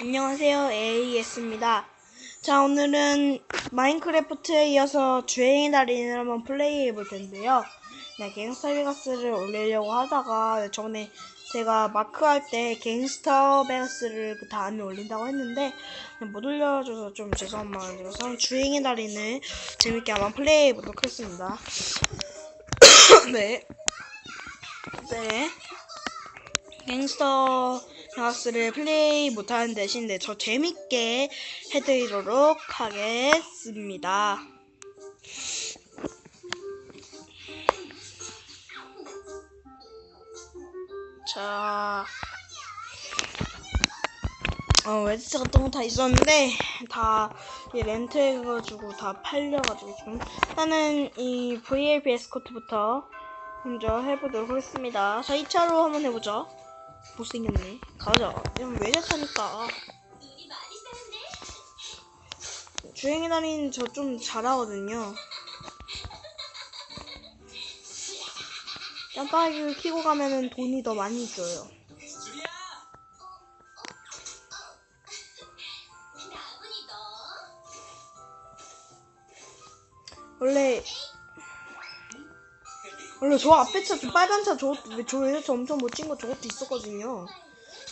안녕하세요. AES입니다. 자, 오늘은 마인크래프트에 이어서 주행의 달인을 한번 플레이해 볼 텐데요. 네, 갱스터 베가스를 올리려고 하다가 저번에 제가 마크할 때 갱스터 베가스를 그 다음에 올린다고 했는데 못 올려줘서 좀 죄송한 마음이 들어서 주행의 달인을 재밌게 한번 플레이해 보도록 하겠습니다. 네. 네. 갱스터 베가스를 플레이 못하는 대신 네, 저 재밌게 해드리도록 하겠습니다. 자, 어, 웨디스 같은 거 다 있었는데, 다, 이 렌트 해가지고 다 팔려가지고 지금. 일단은 이 VLP 에스코트부터 먼저 해보도록 하겠습니다. 자, 2차로 한번 해보죠. 못생겼네. 가자. 왜 자타니까. 주행의 달인 저좀 잘하거든요. 깜빡이를 켜고 가면은 돈이 더 많이 줘요. 원래 원래 저 앞에 차, 저 빨간 차, 저, 저 외제차 엄청 멋진 거 저것도 있었거든요.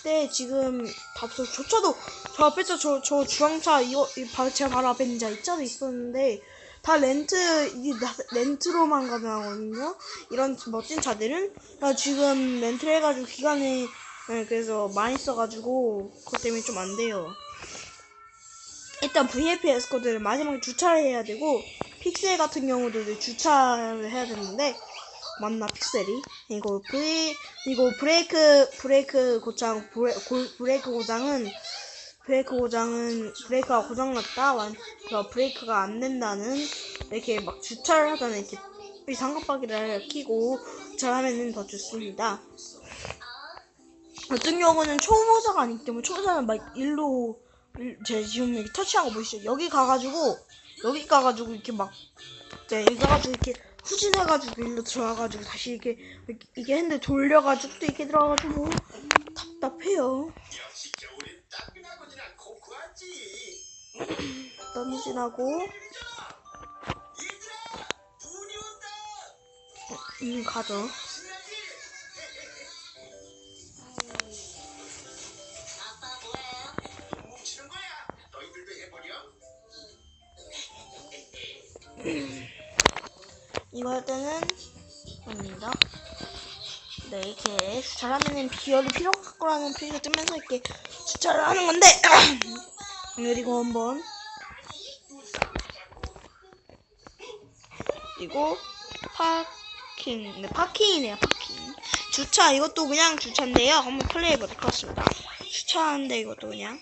근데 지금 다 없어. 저 차도, 저 앞에 차, 저, 저 주황차, 이거, 이 바, 제가 바로 앞에 있는 차, 이 차도 있었는데, 다 렌트, 이 나- 렌트로만 가능하거든요. 이런 멋진 차들은. 나 지금 렌트를 해가지고 기간에, 네, 그래서 많이 써가지고, 그것 때문에 좀 안 돼요. 일단 VIP 에스코드를 마지막에 주차를 해야 되고 픽셀 같은 경우도 이제 주차를 해야 되는데 맞나 픽셀이 이거 V 이거 브레이크 브레이크 고장 브레, 고, 브레이크 고장은 브레이크 고장은 브레이크가 고장났다 완 브레이크가 안 된다는 이렇게 막 주차를 하잖아 이렇게 이 삼각바퀴를 끼고 주차하면은 더 좋습니다. 어떤 경우는 초보자가 아니기 때문에 초보자는 막 일로 일- 제 지금 터치한 거 보이시죠? 여기 가가지고 여기 가가지고 이렇게 막 네, 여기 가가지고 이렇게 후진해가지고 일로 들어와가지고 다시 이렇게 이게 핸들 돌려가지고 또 답답해요. 따끈하고지나 코코하지. 던진하고 얘들아, 눈이 온다. 음 가죠. 이거 할 때는 아닙니다. 네 이렇게 주차를 하면은 비열이 필요 없거라는 표시가 뜨면서 이렇게 주차를 하는 건데 그리고 한번. 그리고 파킹 네 파킹이네요 파킹. 주차 이것도 그냥 주차인데요. 한번 플레이 해보도록 하겠습니다. 주차하는데 이것도 그냥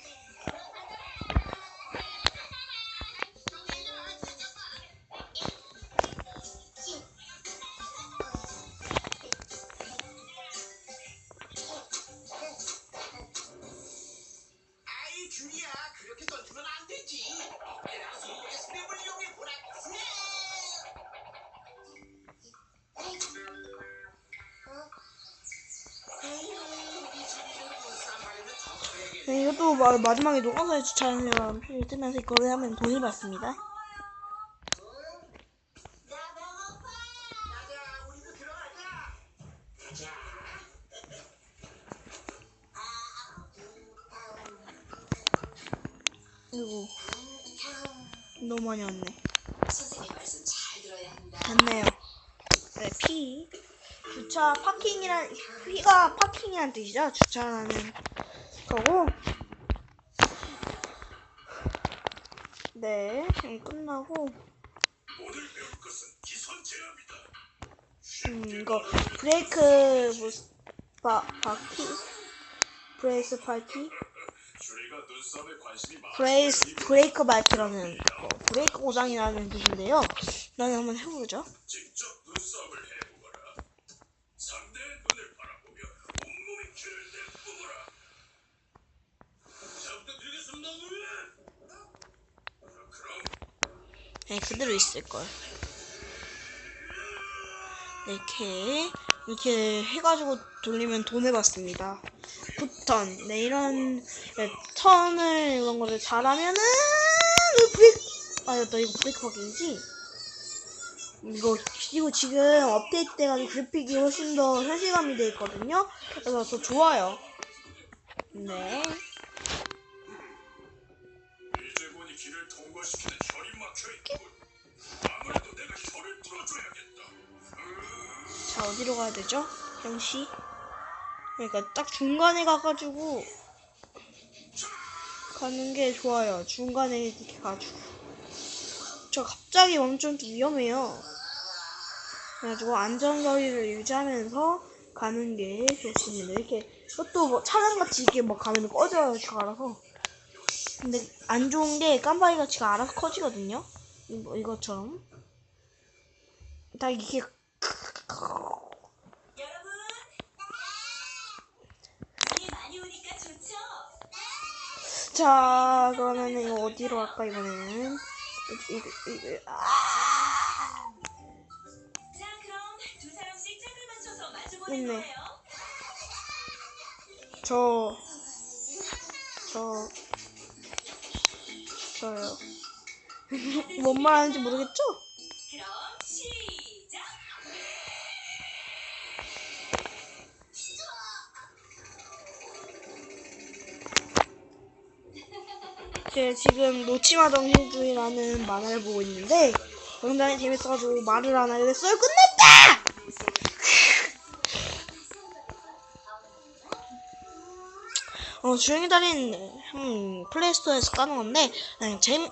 네, 이것도 마, 마지막에 녹아서 주차하는 표시 뜨면서 이거를 하면 돈을 받습니다. 이거 너무 많이 왔네. 됐네요. 네, P. 주차 파킹이란 P가 파킹이란 뜻이죠. 주차라는 거고. 네, 끝나고. 음 이거 브레이크 무스 바 바퀴 브레이스 파티. 브레이스 브레이크 바퀴라는 거, 브레이크 고장이라는 뜻인데요. 나는 한번 해보죠. 직접 눈싸움을 해보거라. 상대의 눈을 바라보며 온몸의 기를 내뿜어라. 자 부탁드리겠습니다, 그럼 네, 그대로 있을 걸. 네, 이렇게 이렇게 해가지고 돌리면 돈을 받습니다. 굿턴. 네, 이런 네, 턴을 이런 거를 잘하면은 브레이크. 아, 나 이거 브레이크 바뀌지? 이거 이거 지금 업데이트 돼가지고 그래픽이 훨씬 더 현실감이 돼 있거든요. 그래서 더 좋아요. 네. 이제 보니 길을 통과시키는 자 어디로 가야 되죠? 형씨. 그러니까 딱 중간에 가가지고 가는 게 좋아요. 중간에 이렇게 가지고. 저 갑자기 좀 위험해요. 그래가지고 안전거리를 유지하면서 가는 게 좋습니다. 이렇게 그것도 뭐 차량같이 이렇게 뭐 가면 꺼져요. 지가 알아서. 근데 안 좋은 게 깜빡이가 지가 알아서 커지거든요. 이거, 이것처럼. 오니까 좋죠? 자, 그러면 이거 어디로 갈까 이번에는? 이거 이거 아, 맞춰서 마주보는 있네. 거예요. 저, 저, 저요. 뭔 말하는지 모르겠죠? 제가 지금 놓치마 정신줄이라는 만화를 보고 있는데 굉장히 재밌어가지고 말을 안 하게 됐어요. 끝났 어, 주행의 달인, 음, 플레이스토어에서 까는 건데, 그냥 재미,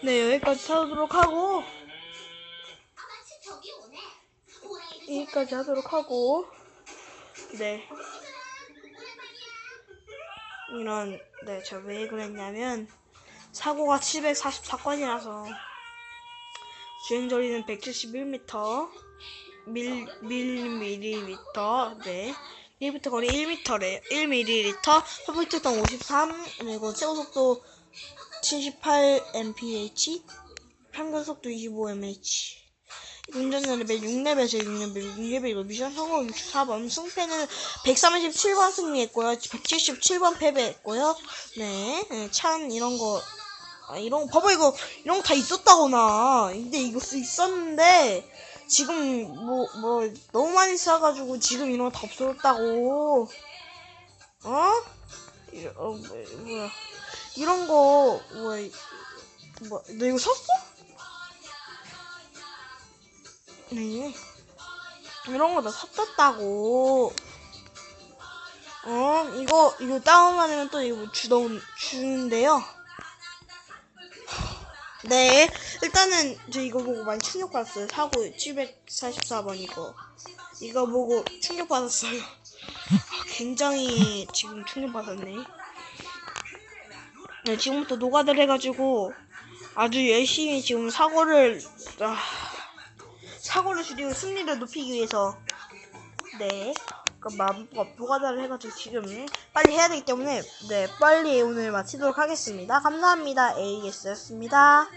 네, 여기까지 하도록 하고, 여기까지 하도록 하고, 네. 이런, 네, 제가 왜 그랬냐면, 사고가 744건이라서, 주행거리는 171m, 밀, 밀미리미터, 네. 1부터 거리 1m래, 1ml, 퍼펙트당 53, 그리고 최고 속도 78mph, 평균 속도 25mph. 운전 레벨 6레벨에서 6레벨, 6레벨이고 미션 성공 64번, 승패는 137번 승리했고요. 177번 패배했고요. 네, 네, 참 이런 거, 아, 이런 거, 봐봐 이거 이런 거 다 있었다거나. 근데 이거 쓰- 있었는데 지금 뭐 뭐 너무 많이 쌓아가지고 지금 이런 거 다 없어졌다고. 어? 이, 어 뭐, 뭐야? 이런 거 뭐야? 뭐, 너 이거 샀어? 네. 이런 거다 샀었다고. 어, 이거, 이거 다운받으면 또 이거 주도, 주는데요. 네. 일단은 저 이거 보고 많이 충격받았어요. 사고 744번 이거. 이거 보고 충격받았어요. 아, 굉장히 지금 충격받았네. 네, 지금부터 노가다를 해가지고 아주 열심히 지금 사고를, 아, 사고를 줄이고 승리를 높이기 위해서 네. 그 마법 노가다를 해가지고 지금 빨리 해야 되기 때문에 네 빨리 오늘 마치도록 하겠습니다. 감사합니다. AS였습니다.